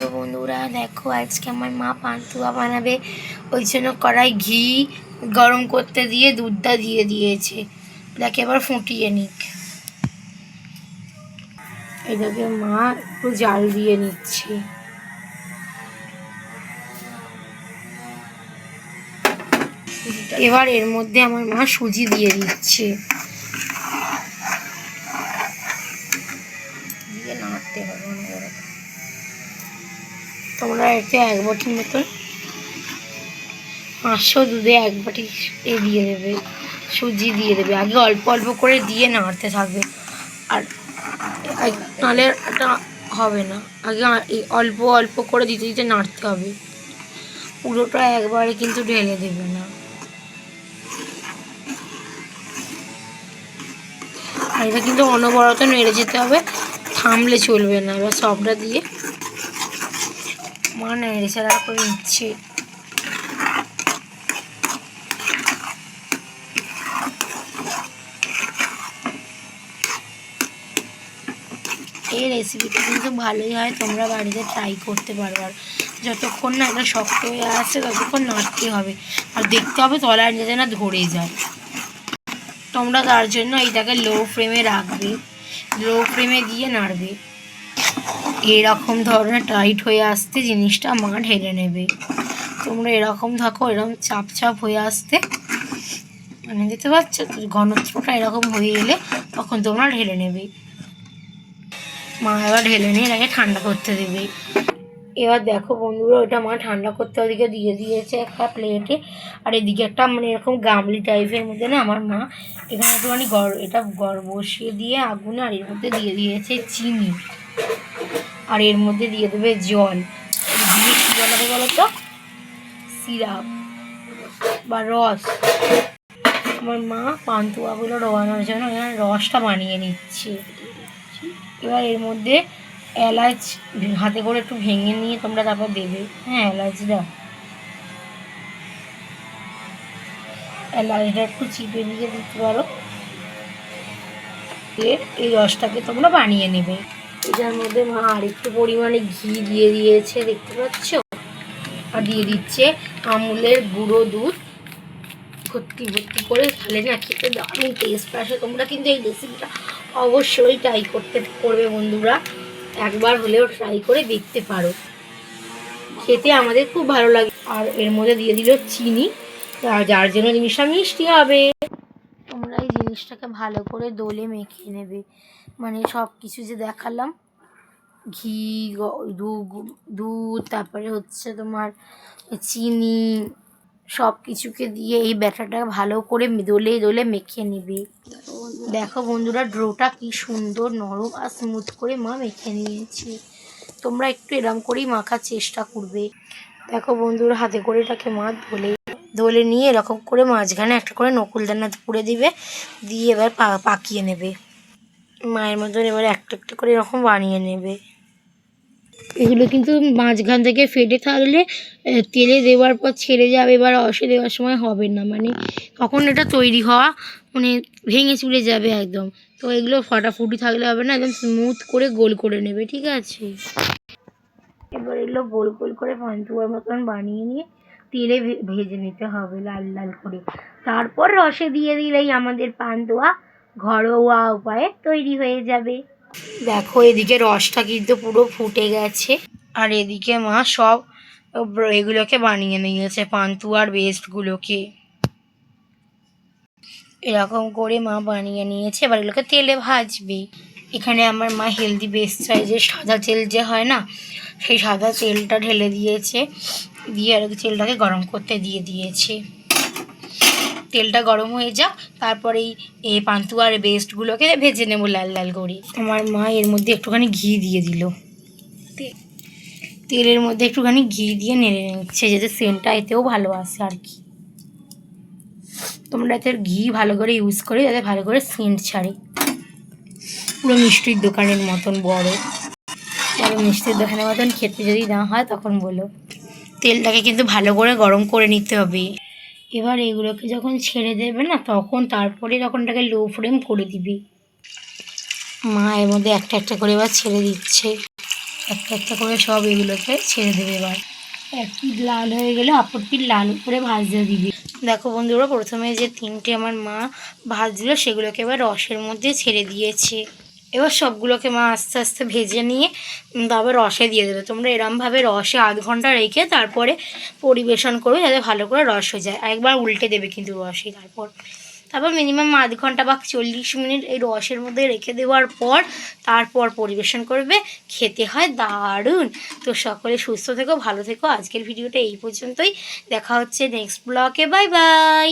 বন্ধুরা, দেখো আজকে আমার মা পান্তুয়া বানাবে। ওই জন্য কড়াই ঘি গরম করতে দিয়ে, দুধটা দিয়ে দিয়েছে। এটাকে এবার ফুটিয়ে নিক। এটাকে মা একটু জাল দিয়ে নিচ্ছে। এবার এর মধ্যে আমার মা সুজি দিয়ে দিচ্ছে। তোমরা এতে এক বাটি মতন পাঁচশো দুধে এক বাটি এ দিয়ে দেবে, সুজি দিয়ে দেবে। আগে অল্প অল্প করে দিয়ে নাড়তে থাকবে। আর নাহলে এটা হবে না। আগে অল্প অল্প করে দিতে দিতে নাড়তে হবে। পুরোটা একবারে কিন্তু ঢেলে দেবে না। আর এটা কিন্তু অনবরত নেড়ে যেতে হবে, থামলে চলবে না। এবার সবটা দিয়ে মা নেড়ে ছাড়া করে নিচ্ছে এই রেসিপিটা কিন্তু ভালোই হয়, তোমরা বাড়িতে ট্রাই করতে পারবে। আর যতক্ষণ না এটা শক্ত হয়ে আসছে, ততক্ষণ নাড়তে হবে। আর দেখতে হবে তলায় যাতে না ধরে যায়। তোমরা তার জন্য এইটাকে লো ফ্লেমে রাখবে। লো ফ্লেমে দিয়ে নাড়বে। এরকম ধরনের টাইট হয়ে আসতে জিনিসটা মা ঢেলে নেবে। তোমরা এরকম থাকো, এরকম চাপ চাপ হয়ে আসতে। মানে দিতে পারছ তো ঘনত্বটা এরকম হয়ে এলে তখন তোমরা ঢেলে নেবে। মা এবার ঢেলে নিয়ে এটাকে ঠান্ডা করতে দেবে। এবার দেখো বন্ধুরা, ওটা মা ঠান্ডা করতে ওদিকে দিয়ে দিয়েছে একটা প্লেটে আর এদিকে একটা মানে এরকম গামলি টাইপের মধ্যে না আমার মা এখানে একটুখানি গড়, এটা গড় বসিয়ে দিয়ে আগুনে আর এর মধ্যে দিয়ে দিয়েছে চিনি। আর এর মধ্যে দিয়ে দেবে জল। দিয়ে কী বানাবে বলো তো সিরাপ বা রস। আমার মা পান্তুয়াগুলো ডোবানোর জন্য এখানে রসটা বানিয়ে নিচ্ছে। এবার এর মধ্যে এলাচ হাতে করে একটু ভেঙে নিয়ে তোমরা তারপর দেবে। হ্যাঁ এলাচটা এলাচটা একটু চিপে দিয়ে দিতে পারো। এই রসটাকে তোমরা বানিয়ে নেবে। এটার মধ্যে মা আর একটু পরিমাণে ঘি দিয়ে দিয়েছে, দেখতে পাচ্ছ? আর দিয়ে দিচ্ছে আমুলের গুঁড়ো দুধ। ভর্তি ভর্তি করে তাহলে না খেতে দারুণ টেস্ট আসে। তোমরা কিন্তু এই রেসিপিটা অবশ্যই ট্রাই করতে করবে বন্ধুরা। একবার হলেও ট্রাই করে দেখতে পারো। খেতে আমাদের খুব ভালো লাগে। আর এর মধ্যে দিয়ে দিল চিনি। যার জন্য জিনিসটা মিষ্টি হবে। জিনিসটাকে ভালো করে দোলে মেখে নেবে। মানে সব কিছু যে দেখালাম, ঘি দুধ, তারপরে হচ্ছে তোমার চিনি সব কিছুকে দিয়ে এই ব্যাটারটা ভালো করে দোলে দোলে মেখে নিবে। দেখো বন্ধুরা, ড্রোটা কি সুন্দর, নরম আর স্মুথ করে মা মেখে নিয়েছে। তোমরা একটু এরম করেই মাখার চেষ্টা করবে। দেখো বন্ধুরা, হাতে করে এটাকে মা ধোলে। ধোলে নিয়ে এরকম করে মাঝখানে একটা করে নকুলদানা পুড়ে দিবে দিয়ে এবার পাকিয়ে নেবে। মায়ের মতন এবার একটা একটা করে এরকম বানিয়ে নেবে। এগুলো কিন্তু মাঝখান থেকে ফেটে থাকলে তেলে দেওয়ার পর ছেড়ে যাবে এবার রসে দেওয়ার সময় হবে না। মানে তখন এটা তৈরি হওয়া মানে ভেঙে চুড়ে যাবে একদম। তো এগুলো ফাটাফুটি থাকলে হবে না একদম স্মুথ করে গোল করে নেবে ঠিক আছে? এবার এগুলো গোল গোল করে পান্তুয়ার মতন বানিয়ে নিয়ে তেলে ভেজে নিতে হবে লাল লাল করে। তারপর রসে দিয়ে দিলেই আমাদের পান্তুয়া ঘরোয়া উপায়ে তৈরি হয়ে যাবে। দেখো, এদিকে রসটা কিন্তু পুরো ফুটে গেছে। আর এদিকে মা সব এগুলোকে বানিয়ে নিয়েছে পান্তুয়ার বেস্টগুলোকে এরকম করে মা বানিয়ে নিয়েছে, এবার এগুলোকে তেলে ভাজবে। এখানে আমার মা হেলদি বেস্ট সাইজের সাদা তেল যে হয় না, সেই সাদা তেলটা ঢেলে দিয়েছে। দিয়ে আর তেলটাকে গরম করতে দিয়ে দিয়েছে। তেলটা গরম হয়ে যাক তারপরে এই পান্তুয়ার বেস্টগুলোকে ভেজে নেব লাল লাল করে। আমার মা এর মধ্যে একটুখানি ঘি দিয়ে দিল। তেলের মধ্যে একটুখানি ঘি দিয়ে নেড়ে নিচ্ছে যাতে সেন্টটা এতেও ভালো আসে আর কি। তোমরা এতে ঘি ভালো করে ইউজ করে যাতে ভালো করে সেন্ট ছাড়ে। পুরো মিষ্টির দোকানের মতন বড়। বড় মিষ্টির দোকানের মতন খেতে যদি না হয় তখন বলো। তেলটাকে কিন্তু ভালো করে গরম করে নিতে হবে। এবার এগুলোকে যখন ছেড়ে দেবে না, তখন তারপরে যখন এটাকে লো ফ্লেম করে দিবি। মা এর মধ্যে একটা একটা করে এবার ছেড়ে দিচ্ছে। একটা একটা করে সব এগুলোকে ছেড়ে দেবে এবার। এক পিঠ লাল হয়ে গেলে অপর পিঠ লাল করে ভাজতে দিবি। দেখো বন্ধুরা, প্রথমে যে তিনটে আমার মা ভাজলো, সেগুলোকে এবার রসের মধ্যে ছেড়ে দিয়েছে। এবার সবগুলোকে মা আস্তে আস্তে ভেজে নিয়ে তারপর রসে দিয়ে দেবে। তোমরা এরমভাবে রসে আধ ঘণ্টা রেখে তারপরে পরিবেশন করবে যাতে ভালো করে রস হয়ে যায়। একবার উল্টে দেবে কিন্তু রসে তারপর। তারপর মিনিমাম আধ ঘণ্টা বা চল্লিশ মিনিট এই রসের মধ্যে রেখে দেওয়ার পর তারপর পরিবেশন করবে। খেতে হয় দারুণ। তো সকলে সুস্থ থেকো, ভালো থেকো। আজকের ভিডিওটা এই পর্যন্তই। দেখা হচ্ছে নেক্সট ব্লগে বাই বাই